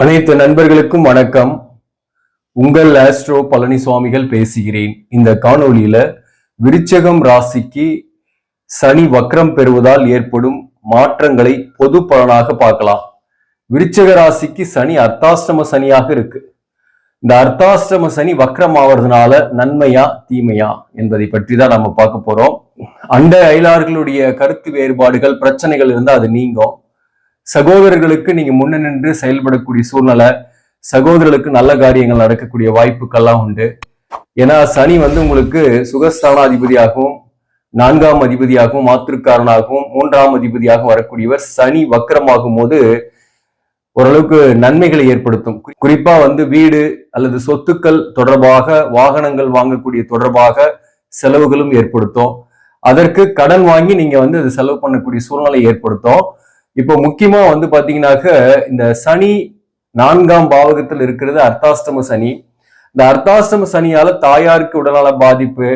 அனைத்து நண்பர்களுக்கும் வணக்கம். உங்கள் ஆஸ்ட்ரோ பழனி சுவாமிகள் பேசுகிறேன். இந்த காணொளியில விருச்சகம் ராசிக்கு சனி வக்ரம் பெறுவதால் ஏற்படும் மாற்றங்களை பொது பலனாக பார்க்கலாம். விருச்சக ராசிக்கு சனி அர்த்தாஷ்டம சனியாக இருக்கு. இந்த அர்த்தாஷ்டம சனி வக்ரம் ஆவறதுனால நன்மையா தீமையா என்பதை பற்றி தான் நம்ம பார்க்க போறோம். அண்ட அயலார்களுடைய கருத்து வேறுபாடுகள் பிரச்சனைகள் இருந்தால் அது நீங்கும். சகோதரர்களுக்கு நீங்க முன்ன நின்று செயல்படக்கூடிய சூழ்நிலை சகோதரர்களுக்கு நல்ல காரியங்கள் நடக்கக்கூடிய வாய்ப்புகள்லாம் உண்டு. ஏன்னா சனி வந்து உங்களுக்கு சுகஸ்தானாதிபதியாகவும் நான்காம் அதிபதியாகவும் மாத்திருக்காரனாகவும் மூன்றாம் அதிபதியாகவும் வரக்கூடியவர் சனி வக்கரமாகும் போது ஓரளவுக்கு நன்மைகளை ஏற்படுத்தும். குறிப்பா வந்து வீடு அல்லது சொத்துக்கள் தொடர்பாக வாகனங்கள் வாங்கக்கூடிய தொடர்பாக செலவுகளும் ஏற்படுத்தும். அதற்கு கடன் வாங்கி நீங்க வந்து அது செலவு பண்ணக்கூடிய சூழ்நிலை ஏற்படுத்தும். இப்போ முக்கியமா வந்து பாத்தீங்கன்னாக்க இந்த சனி நான்காம் பாவகத்தில் இருக்கிறது அர்த்தாஷ்டம சனி. இந்த அர்த்தாஷ்டம சனியால தாயாருக்கு உடல்நல பாதிப்பு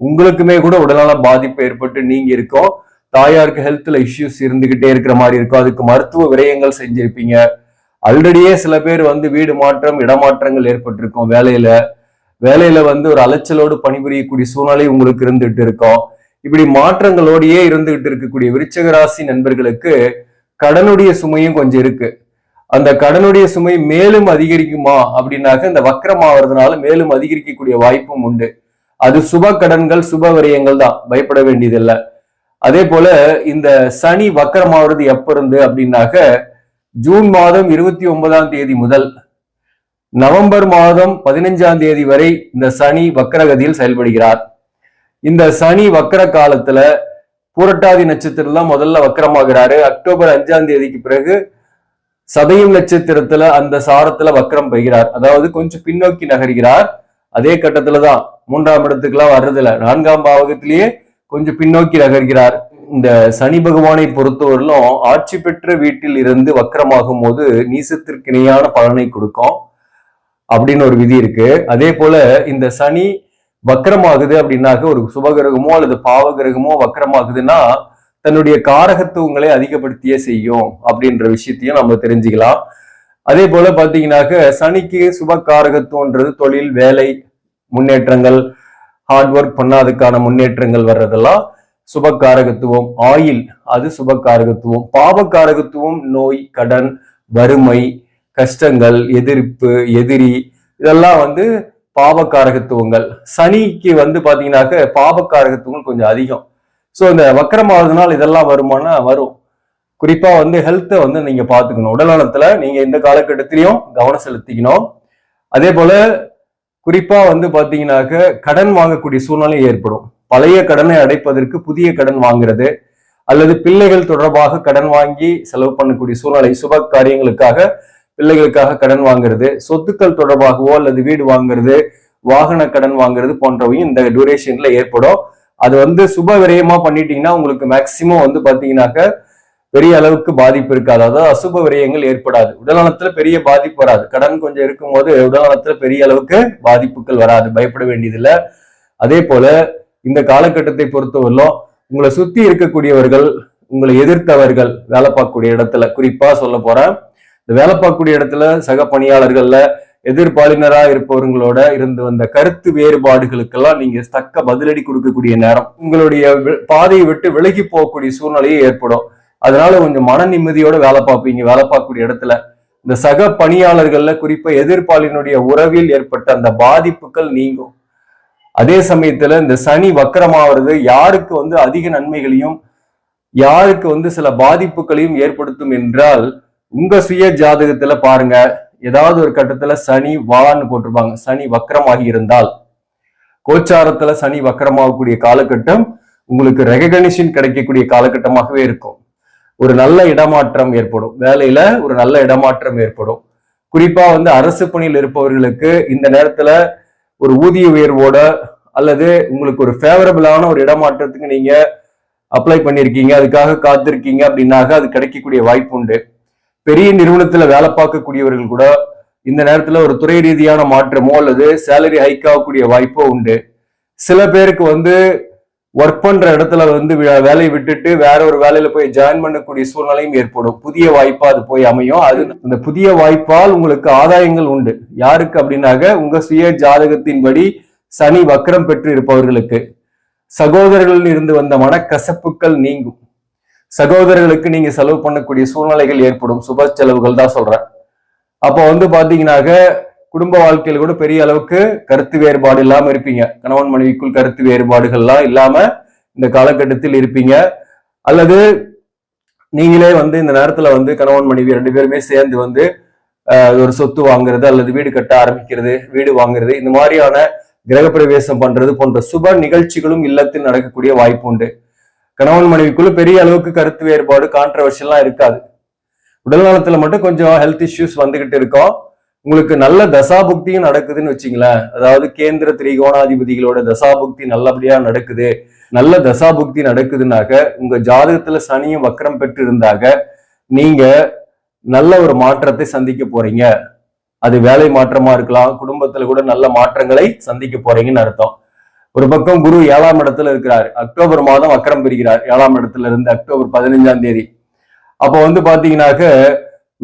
உங்களுக்குமே கூட உடல்நல பாதிப்பு ஏற்பட்டு நீங்க இருக்கோம். தாயாருக்கு ஹெல்த்ல இஷ்யூஸ் இருந்துகிட்டே இருக்கிற மாதிரி இருக்கும். அதுக்கு மருத்துவ விரயங்கள் செஞ்சிருப்பீங்க. ஆல்ரெடியே சில பேர் வந்து வீடு மாற்றம் இடமாற்றங்கள் ஏற்பட்டிருக்கும் வேலையில. வேலையில வந்து ஒரு அலைச்சலோடு பணிபுரியக்கூடிய சூழ்நிலை உங்களுக்கு இருந்துகிட்டு இருக்கும். இப்படி மாற்றங்களோடையே இருந்துகிட்டு இருக்கக்கூடிய விருச்சக ராசி நண்பர்களுக்கு கடனுடைய சுமையும் கொஞ்சம் இருக்கு. அந்த கடனுடைய சுமை மேலும் அதிகரிக்குமா அப்படின்னாக்க இந்த வக்கரமாகறதுனால மேலும் அதிகரிக்கக்கூடிய வாய்ப்பும் உண்டு. அது சுப கடன்கள் சுப விரயங்கள் தான். பயப்பட வேண்டியதில்லை. அதே போல இந்த சனி வக்கரம் எப்ப இருந்து அப்படின்னாக்க ஜூன் மாதம் இருபத்தி ஒன்பதாம் தேதி முதல் நவம்பர் மாதம் பதினைஞ்சாம் தேதி வரை இந்த சனி வக்கரகதியில் செயல்படுகிறார். இந்த சனி வக்கர காலத்துல பூரட்டாதி நட்சத்திரம் தான் முதல்ல வக்கரமாகிறாரு. அக்டோபர் அஞ்சாம் தேதிக்கு பிறகு சதயம் நட்சத்திரத்துல அந்த சாரத்துல வக்கரம் பெய்கிறார். அதாவது கொஞ்சம் பின்னோக்கி நகர்கிறார். அதே கட்டத்துலதான் மூன்றாம் இடத்துக்குலாம் வர்றதில்ல. நான்காம் பாவகத்திலேயே கொஞ்சம் பின்னோக்கி நகர்கிறார். இந்த சனி பகவானை பொறுத்தவரையிலும் ஆட்சி பெற்ற வீட்டில் இருந்து வக்கரமாகும் போது நீசத்திற்கு இணையான பலனை கொடுக்கும் அப்படின்னு ஒரு விதி இருக்கு. அதே போல இந்த சனி வக்கரமாகுது அப்படின்னாக்க ஒரு சுபகிரகமோ அல்லது பாவகிரகமோ வக்கரமாகுதுன்னா தன்னுடைய காரகத்துவங்களை அதிகப்படுத்தியே செய்யும் அப்படின்ற விஷயத்தையும் நம்ம தெரிஞ்சுக்கலாம். அதே போல பாத்தீங்கன்னாக்க சனிக்கு சுப காரகத்துவன்றது தொழில் வேலை முன்னேற்றங்கள் ஹார்ட் ஒர்க் பண்ணாதுக்கான முன்னேற்றங்கள் வர்றதெல்லாம் சுபகாரகத்துவம் ஆயில் அது சுப காரகத்துவம் பாவகாரகத்துவம் நோய் கடன் வறுமை கஷ்டங்கள் எதிர்ப்பு எதிரி இதெல்லாம் வந்து பாபக்காரகத்துவங்கள் சனிக்கு வந்து பாத்தீங்கன்னாக்க பாபக்காரகத்துவங்கள் கொஞ்சம் அதிகம். ஸோ இந்த வக்கரமாவதுனால் இதெல்லாம் வருமானா? வரும். குறிப்பா வந்து ஹெல்த்தை வந்து நீங்க பாத்துக்கணும். உடல்நலத்துல நீங்க இந்த காலகட்டத்திலையும் கவனம் செலுத்திக்கணும். அதே போல குறிப்பா வந்து பாத்தீங்கன்னாக்க கடன் வாங்கக்கூடிய சூழ்நிலை ஏற்படும். பழைய கடனை அடைப்பதற்கு புதிய கடன் வாங்குறது அல்லது பிள்ளைகள் தொடர்பாக கடன் வாங்கி செலவு பண்ணக்கூடிய சூழ்நிலை சுப காரியங்களுக்காக பிள்ளைகளுக்காக கடன் வாங்குறது சொத்துக்கள் தொடர்பாகவோ அல்லது வீடு வாங்குறது வாகன கடன் வாங்குறது போன்றவையும் இந்த டியூரேஷன்ல ஏற்படும். அது வந்து சுப விரயமா பண்ணிட்டீங்கன்னா உங்களுக்கு மேக்சிமம் வந்து பாத்தீங்கன்னாக்க பெரிய அளவுக்கு பாதிப்பு இருக்காது. அதாவது அசுப விரயங்கள் ஏற்படாது. உடல்நலத்துல பெரிய பாதிப்பு வராது. கடன் கொஞ்சம் இருக்கும்போது உடல்நலத்துல பெரிய அளவுக்கு பாதிப்புகள் வராது. பயப்பட வேண்டியதில்லை. அதே போல இந்த காலகட்டத்தை பொறுத்தவரையிலும் உங்களை சுத்தி இருக்கக்கூடியவர்கள் உங்களை எதிர்த்தவர்கள் வேலை பார்க்கக்கூடிய இடத்துல குறிப்பா சொல்ல போறேன். இந்த வேலை பார்க்கக்கூடிய இடத்துல சக பணியாளர்கள்ல எதிர்பாலினரா இருப்பவர்களோட இருந்து வந்த கருத்து வேறுபாடுகளுக்கெல்லாம் நீங்க தக்க பதிலடி கொடுக்கக்கூடிய நேரம். உங்களுடைய பாதையை விட்டு விலகி போகக்கூடிய சூழ்நிலையே ஏற்படும். அதனால கொஞ்சம் மன நிம்மதியோட வேலை பார்ப்பீங்க வேலை பார்க்கக்கூடிய இடத்துல. இந்த சக பணியாளர்கள்ல குறிப்பா எதிர்ப்பாளினுடைய உறவில் ஏற்பட்ட அந்த பாதிப்புகள் நீங்கும். அதே சமயத்துல இந்த சனி வக்கரமாவது யாருக்கு வந்து அதிக நன்மைகளையும் யாருக்கு வந்து சில பாதிப்புகளையும் ஏற்படுத்தும் என்றால் உங்க சுய ஜாதகத்துல பாருங்க. ஏதாவது ஒரு கட்டத்துல சனி வான்னு போட்டிருப்பாங்க. சனி வக்கரமாகி இருந்தால் கோச்சாரத்துல சனி வக்கரமாகக்கூடிய காலகட்டம் உங்களுக்கு ரெகக்னிஷன் கிடைக்கக்கூடிய காலகட்டமாகவே இருக்கும். ஒரு நல்ல இடமாற்றம் ஏற்படும். வேலையில ஒரு நல்ல இடமாற்றம் ஏற்படும். குறிப்பா வந்து அரசு பணியில் இருப்பவர்களுக்கு இந்த நேரத்துல ஒரு ஊதிய உயர்வோட அல்லது உங்களுக்கு ஒரு ஃபேவரபிளான ஒரு இடமாற்றத்துக்கு நீங்க அப்ளை பண்ணியிருக்கீங்க அதுக்காக காத்திருக்கீங்க அப்படின்னாக அது கிடைக்கக்கூடிய வாய்ப்பு உண்டு. பெரிய நிறுவனத்துல வேலை பார்க்கக்கூடியவர்கள் கூட இந்த நேரத்துல ஒரு துறை ரீதியான மாற்றமோ அல்லது சேலரி ஹைக் ஆகக்கூடிய வாய்ப்போ உண்டு. சில பேருக்கு வந்து ஒர்க் பண்ற இடத்துல வந்து வேலையை விட்டுட்டு வேற ஒரு வேலையில போய் ஜாயின் பண்ணக்கூடிய சூழ்நிலையும் ஏற்படும். புதிய வாய்ப்பா அது போய் அமையும். அது அந்த புதிய வாய்ப்பால் உங்களுக்கு ஆதாயங்கள் உண்டு. யாருக்கு அப்படின்னாக்க உங்க சுய ஜாதகத்தின்படி சனி வக்கரம் பெற்று இருப்பவர்களுக்கு சகோதரர்களில் இருந்து வந்த மனக்கசப்புகள் நீங்கும். சகோதரர்களுக்கு நீங்க செலவு பண்ணக்கூடிய சூழ்நிலைகள் ஏற்படும். சுப செலவுகள் தான் சொல்றேன். அப்போ வந்து பாத்தீங்கன்னாக்க குடும்ப வாழ்க்கையில கூட பெரிய அளவுக்கு கருத்து வேறுபாடு இல்லாம இருப்பீங்க. கணவன் மனைவிக்குள் கருத்து வேறுபாடுகள்லாம் இல்லாம இந்த காலகட்டத்தில் இருப்பீங்க. அல்லது நீங்களே வந்து இந்த நேரத்துல வந்து கணவன் மனைவி ரெண்டு பேருமே சேர்ந்து வந்து ஒரு சொத்து வாங்குறது அல்லது வீடு கட்ட ஆரம்பிக்கிறது வீடு வாங்குறது இந்த மாதிரியான கிரகப்பிரவேசம் பண்றது போன்ற சுப நிகழ்ச்சிகளும் இல்லத்தில் நடக்கக்கூடிய வாய்ப்பு உண்டு. கணவன் மனைவிக்குள்ள பெரிய அளவுக்கு கருத்து வேறுபாடு கான்ட்ரவர்ஷியல்லாம் இருக்காது. உடல் நலத்துல மட்டும் கொஞ்சம் ஹெல்த் இஷ்யூஸ் வந்துகிட்டு இருக்கோம். உங்களுக்கு நல்ல தசாபுக்தியும் நடக்குதுன்னு வச்சுங்களேன். அதாவது கேந்திர திரிகோணாதிபதிகளோட தசாபுக்தி நல்லபடியா நடக்குது. நல்ல தசாபுக்தி நடக்குதுனாக்க உங்க ஜாதகத்துல சனியும் வக்கரம் பெற்று இருந்தாக நீங்க நல்ல ஒரு மாற்றத்தை சந்திக்க போறீங்க. அது வேலை மாற்றமா இருக்கலாம் குடும்பத்துல கூட நல்ல மாற்றங்களை சந்திக்க போறீங்கன்னு அர்த்தம். ஒரு பக்கம் குரு ஏழாம் இடத்துல இருக்கிறார். அக்டோபர் மாதம் அக்கரம் பெறுகிறார் ஏழாம் இடத்துல இருந்து அக்டோபர் பதினஞ்சாம் தேதி. அப்போ வந்து பாத்தீங்கன்னாக்க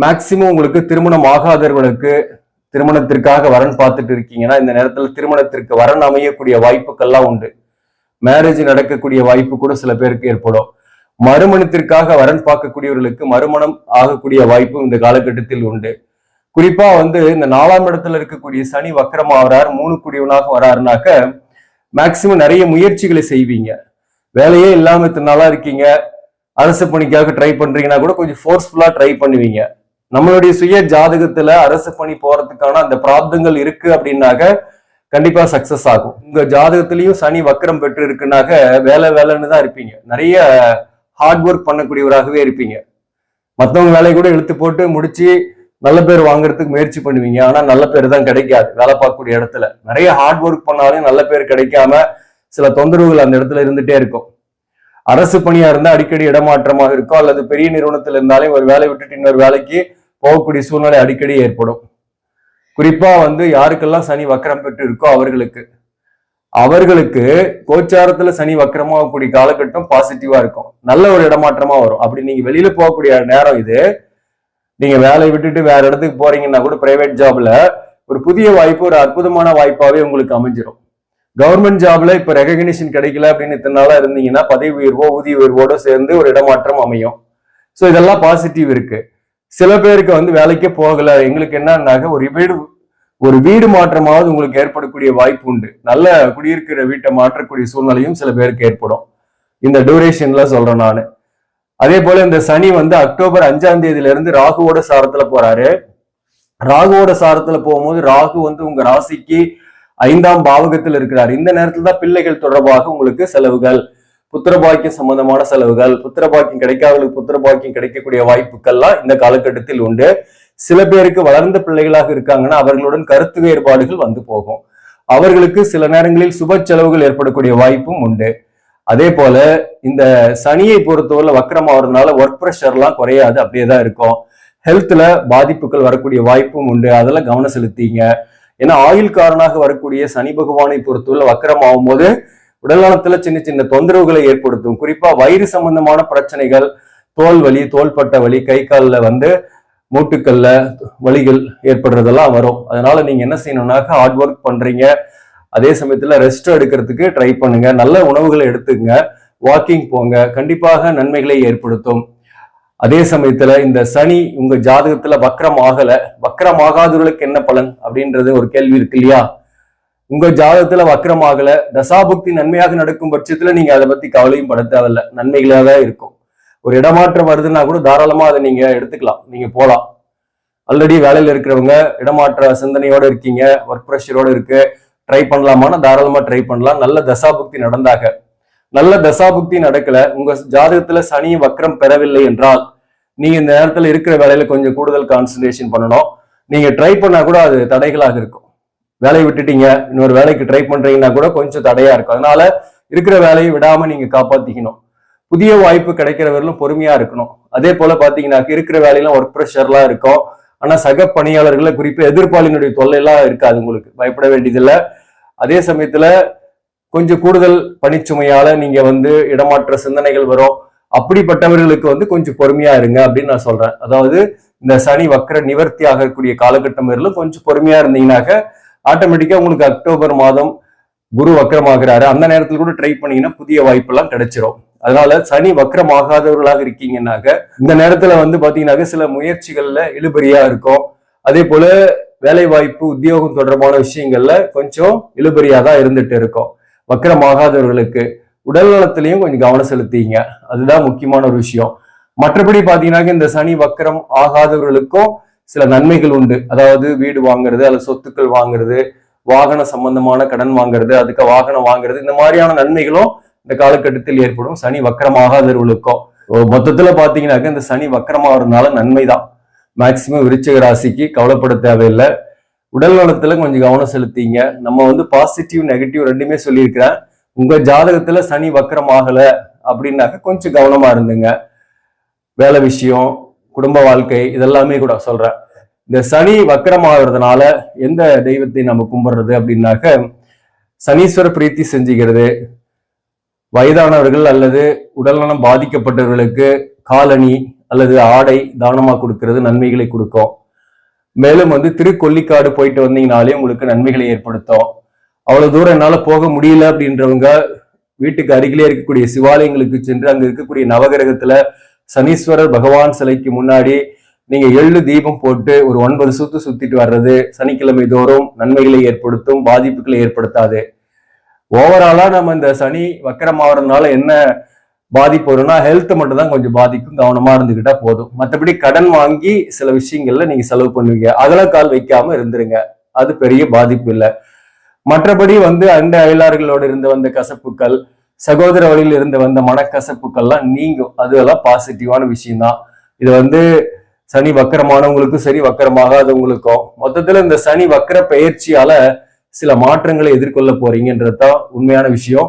மேக்சிமம் உங்களுக்கு திருமணம் ஆகாதவர்களுக்கு திருமணத்திற்காக வரன் பார்த்துட்டு இருக்கீங்கன்னா இந்த நேரத்துல திருமணத்திற்கு வரன் அமையக்கூடிய வாய்ப்புகள்லாம் உண்டு. மேரேஜ் நடக்கக்கூடிய வாய்ப்பு கூட சில பேருக்கு ஏற்படும். மறுமணத்திற்காக வரன் பார்க்கக்கூடியவர்களுக்கு மறுமணம் ஆகக்கூடிய வாய்ப்பும் இந்த காலகட்டத்தில் உண்டு. குறிப்பா வந்து இந்த நாலாம் இடத்துல இருக்கக்கூடிய சனி வக்கரம் ஆகிறார் மூணு குடியவனாக வராருனாக்க மேக்சிமம் நிறைய முயற்சிகளை செய்வீங்க. வேலையே இல்லாம இத்தனை நாளா இருக்கீங்க. அரசு பணிக்காக ட்ரை பண்றீங்கன்னா கூட கொஞ்சம் ஃபோர்ஸ்ஃபுல்லா ட்ரை பண்ணுவீங்க. நம்மளுடைய சுய ஜாதகத்துல அரசு பணி போறதுக்கான அந்த பிராப்தங்கள் இருக்கு அப்படின்னாக்க கண்டிப்பா சக்சஸ் ஆகும். உங்க ஜாதகத்திலயும் சனி வக்கரம் பெற்று இருக்குனாக்க வேலை வேலைன்னு தான் இருப்பீங்க. நிறைய ஹார்ட் ஒர்க் பண்ணக்கூடியவராகவே இருப்பீங்க. மற்றவங்க வேலையை கூட இழுத்து போட்டு முடிச்சு நல்ல பேர் வாங்குறதுக்கு முயற்சி பண்ணுவீங்க. ஆனா நல்ல பேர் தான் கிடைக்காது. வேலை பார்க்கக்கூடிய இடத்துல. நிறைய ஹார்ட் ஒர்க் பண்ணாலும் நல்ல பேர் கிடைக்காம சில தொந்தரவுகள் அந்த இடத்துல இருந்துட்டே இருக்கும். அரசு பணியா இருந்தா அடிக்கடி இடமாற்றமாக இருக்கும். அல்லது பெரிய நிறுவனத்தில் இருந்தாலே ஒரு வேலை விட்டுட்டு இன்னொரு வேலைக்கு போகக்கூடிய சூழ்நிலை அடிக்கடி ஏற்படும். குறிப்பா வந்து யாருக்கெல்லாம் சனி வக்கரம் பெற்று இருக்கோ அவர்களுக்கு. அவர்களுக்கு கோச்சாரத்துல சனி வக்கரமாகக்கூடிய காலகட்டம் பாசிட்டிவா இருக்கும். நல்ல ஒரு இடமாற்றமா வரும். அப்படி நீங்க வெளியில போகக்கூடிய நேரம் இது. நீங்க வேலையை விட்டுட்டு வேற இடத்துக்கு போறீங்கன்னா கூட பிரைவேட் ஜாப்ல ஒரு புதிய வாய்ப்பு ஒரு அற்புதமான வாய்ப்பாவே உங்களுக்கு அமைஞ்சிரும். கவர்மெண்ட் ஜாப்ல இப்ப ரெகக்னிஷன் கிடைக்கல அப்படின்னு இத்தனை நாளா இருந்தீங்கன்னா பதவி உயர்வோ ஊதிய உயர்வோட சேர்ந்து ஒரு இடமாற்றம் அமையும். ஸோ இதெல்லாம் பாசிட்டிவ் இருக்கு. சில பேருக்கு வந்து வேலைக்கே போகல. எங்களுக்கு என்னன்னாக்க ஒரு வீடு ஒரு வீடு மாற்றமாவது உங்களுக்கு ஏற்படக்கூடிய வாய்ப்பு உண்டு. நல்ல குடியிருக்கிற வீட்டை மாற்றக்கூடிய சூழ்நிலையும் சில பேருக்கு ஏற்படும். இந்த டியூரேஷன்ல சொல்றேன் நான். அதே போல இந்த சனி வந்து அக்டோபர் அஞ்சாம் தேதியில இருந்து ராகுவோட சாரத்துல போறாரு. ராகுவோட சாரத்துல போகும்போது ராகு வந்து உங்க ராசிக்கு ஐந்தாம் பாவகத்தில் இருக்கிறார். இந்த நேரத்துல தான் பிள்ளைகள் தொடர்பாக உங்களுக்கு செலவுகள் புத்திரபாக்கியம் சம்பந்தமான செலவுகள் புத்திரபாக்கியம் கிடைக்காதவர்களுக்கு புத்திரபாக்கியம் கிடைக்கக்கூடிய வாய்ப்புகள்லாம் இந்த காலகட்டத்தில் உண்டு. சில பேருக்கு வளர்ந்த பிள்ளைகளாக இருக்காங்கன்னா அவர்களுடன் கருத்து வேறுபாடுகள் வந்து போகும். அவர்களுக்கு சில நேரங்களில் சுப செலவுகள் ஏற்படக்கூடிய வாய்ப்பும் உண்டு. அதே போல இந்த சனியை பொறுத்தவரை வக்கரம் ஆகுறதுனால ஒர்க் ப்ரெஷர்லாம் குறையாது அப்படியே தான் இருக்கும். ஹெல்த்ல பாதிப்புகள் வரக்கூடிய வாய்ப்பும் உண்டு. அதெல்லாம் கவனம் செலுத்திங்க. ஏன்னா ஆயுள்காரனாக வரக்கூடிய சனி பகவானை பொறுத்தவரை வக்கரம் ஆகும்போது உடல்நலத்துல சின்ன சின்ன தொந்தரவுகளை ஏற்படுத்தும். குறிப்பா வயிறு சம்பந்தமான பிரச்சனைகள் தோல் வலி தோள்பட்ட வலி கை காலில் வந்து மூட்டுக்கல்ல வலிகள் ஏற்படுறதெல்லாம் வரும். அதனால நீங்க என்ன செய்யணும்னாக்க ஹார்ட் ஒர்க் பண்றீங்க. அதே சமயத்துல ரெஸ்ட் எடுக்கிறதுக்கு ட்ரை பண்ணுங்க. நல்ல உணவுகளை எடுத்துக்கங்க வாக்கிங் போங்க. கண்டிப்பாக நன்மைகளை ஏற்படுத்தும். அதே சமயத்துல இந்த சனி உங்க ஜாதகத்துல வக்ரம் ஆகல வக்ரம் ஆகாதவர்களுக்கு என்ன பலன்? அப்படின்றது ஒரு கேள்வி இருக்கு இல்லையா? உங்க ஜாதகத்துல வக்ரம் ஆகல தசாபுக்தி நன்மையாக நடக்கும் பட்சத்துல நீங்க அதை பத்தி கவலையும் பட தேவையில்ல. நன்மைகளாக தான் இருக்கும். ஒரு இடமாற்றம் வருதுன்னா கூட தாராளமா அதை நீங்க எடுத்துக்கலாம். நீங்க போலாம். ஆல்ரெடி வேலையில இருக்கிறவங்க இடமாற்ற சிந்தனையோட இருக்கீங்க ஒர்க் ப்ரெஷரோட இருக்கு. ட்ரை பண்ணலாமான்னு தாராளமா ட்ரை பண்ணலாம். நல்ல தசாபுக்தி நடந்தாக. நல்ல தசாபுக்தி நடக்கல. உங்க ஜாதகத்துல சனி வக்ரம் பெறவில்லை என்றால் நீங்க இந்த நேரத்துல இருக்கிற வேலையில கொஞ்சம் கூடுதல் கான்சன்ட்ரேஷன் பண்ணணும். நீங்க ட்ரை பண்ணா கூட அது தடைகளாக இருக்கும். வேலையை விட்டுட்டீங்க. இன்னொரு வேலைக்கு ட்ரை பண்றீங்கன்னா கூட கொஞ்சம் தடையா இருக்கும். அதனால இருக்கிற வேலையை விடாம நீங்க காப்பாத்திக்கணும். புதிய வாய்ப்பு கிடைக்கிறவர்களும் பொறுமையா இருக்கணும். அதே போல பாத்தீங்கன்னா இருக்கிற வேலையெல்லாம் ஒர்க் ப்ரெஷர்லாம் இருக்கும். ஆனா சக பணியாளர்களை குறிப்பு எதிர்ப்பாளினுடைய தொல்லை எல்லாம் இருக்காது உங்களுக்கு. பயப்பட வேண்டியதில்லை. அதே சமயத்துல கொஞ்சம் கூடுதல் பணிச்சுமையால நீங்க வந்து இடமாற்ற சிந்தனைகள் வரும். அப்படிப்பட்டவர்களுக்கு வந்து கொஞ்சம் பொறுமையா இருங்க அப்படின்னு நான் சொல்றேன். அதாவது இந்த சனி வக்கர நிவர்த்தி ஆகக்கூடிய காலகட்டம் வரலும் கொஞ்சம் பொறுமையா இருந்தீங்கன்னாக்க ஆட்டோமேட்டிக்கா உங்களுக்கு அக்டோபர் மாதம் குரு வக்கரமாகிறாரு அந்த நேரத்தில் கூட ட்ரை பண்ணீங்கன்னா புதிய வாய்ப்பெல்லாம் கிடைச்சிரும். அதனால சனி வக்கரமாகாதவர்களாக இருக்கீங்கன்னாக்க இந்த நேரத்துல வந்து பாத்தீங்கன்னாக்க சில முயற்சிகள்ல இழுபறியா இருக்கும். அதே போல வேலை வாய்ப்பு உத்தியோகம் தொடர்பான விஷயங்கள்ல கொஞ்சம் இழுபறியா தான் இருந்துட்டு இருக்கும். வக்கரமாகாதவர்களுக்கு உடல் நலத்திலையும் கொஞ்சம் கவனம் செலுத்திங்க. அதுதான் முக்கியமான ஒரு விஷயம். மற்றபடி பாத்தீங்கன்னாக்க இந்த சனி வக்கரம் ஆகாதவர்களுக்கும் சில நன்மைகள் உண்டு. அதாவது வீடு வாங்குறது அல்லது சொத்துக்கள் வாங்குறது வாகன சம்பந்தமான கடன் வாங்குறது அதுக்கு வாகனம் வாங்குறது இந்த மாதிரியான நன்மைகளும் இந்த காலகட்டத்தில் ஏற்படும் சனி வக்கரமாகாதவர்களுக்கும். மொத்தத்துல பாத்தீங்கன்னாக்க இந்த சனி வக்கரமாகறதுனால நன்மைதான். மேக்சிமம் விருச்சக ராசிக்கு கவலைப்பட தேவையில்லை. உடல் நலத்துல கொஞ்சம் கவனம் செலுத்திங்க. நம்ம வந்து பாசிட்டிவ் நெகட்டிவ் ரெண்டுமே சொல்லியிருக்கிறேன். உங்க ஜாதகத்துல சனி வக்கரம் ஆகல அப்படின்னாக்க கொஞ்சம் கவனமா இருந்துங்க. வேலை விஷயம் குடும்ப வாழ்க்கை இதெல்லாமே கூட சொல்றேன். இந்த சனி வக்கரம் ஆகிறதுனால எந்த தெய்வத்தை நம்ம கும்பிடுறது அப்படின்னாக்க சனீஸ்வர பிரீத்தி செஞ்சுக்கிறது. வயதானவர்கள் அல்லது உடல்நலம் பாதிக்கப்பட்டவர்களுக்கு காலணி அல்லது ஆடை தானமாக கொடுக்கறது நன்மைகளை கொடுக்கும். மேலும் வந்து திருக்கொல்லிக்காடு போயிட்டு வந்தீங்கனாலே உங்களுக்கு நன்மைகளை ஏற்படுத்தும். அவ்வளவு தூரம் என்னால் போக முடியல அப்படின்றவங்க வீட்டுக்கு அருகிலே இருக்கக்கூடிய சிவாலயங்களுக்கு சென்று அங்கே இருக்கக்கூடிய நவகிரகத்துல சனீஸ்வரர் பகவான் சிலைக்கு முன்னாடி நீங்க எள்ளு தீபம் போட்டு ஒரு ஒன்பது சுத்து சுத்திட்டு வர்றது சனிக்கிழமை தோறும் நன்மைகளை ஏற்படுத்தும் பாதிப்புகளை ஏற்படுத்தாது. ஓவராலா நம்ம இந்த சனி வக்கரமாகறதுனால என்ன பாதிப்பு வரும்னா ஹெல்த் மட்டும் தான் கொஞ்சம் பாதிக்கும் கவனமா இருந்துகிட்டா போதும். மற்றபடி கடன் வாங்கி சில விஷயங்கள்ல நீங்க செலவு பண்ணுவீங்க. அதெல்லாம் கால் வைக்காம இருந்துருங்க. அது பெரிய பாதிப்பு இல்லை. மற்றபடி வந்து அந்த அயலார்களோடு இருந்து வந்த கசப்புக்கள் சகோதர வழியில் இருந்து வந்த மனக்கசப்புக்கள்லாம் நீங்கும். அதெல்லாம் பாசிட்டிவான விஷயம்தான். இது வந்து சனி வக்கரமானவங்களுக்கும் சரி வக்கரமாகாதவங்களுக்கும். மொத்தத்துல இந்த சனி வக்கர பயிற்சியால சில மாற்றங்களை எதிர்கொள்ள போறீங்கன்றது தான் உண்மையான விஷயம்.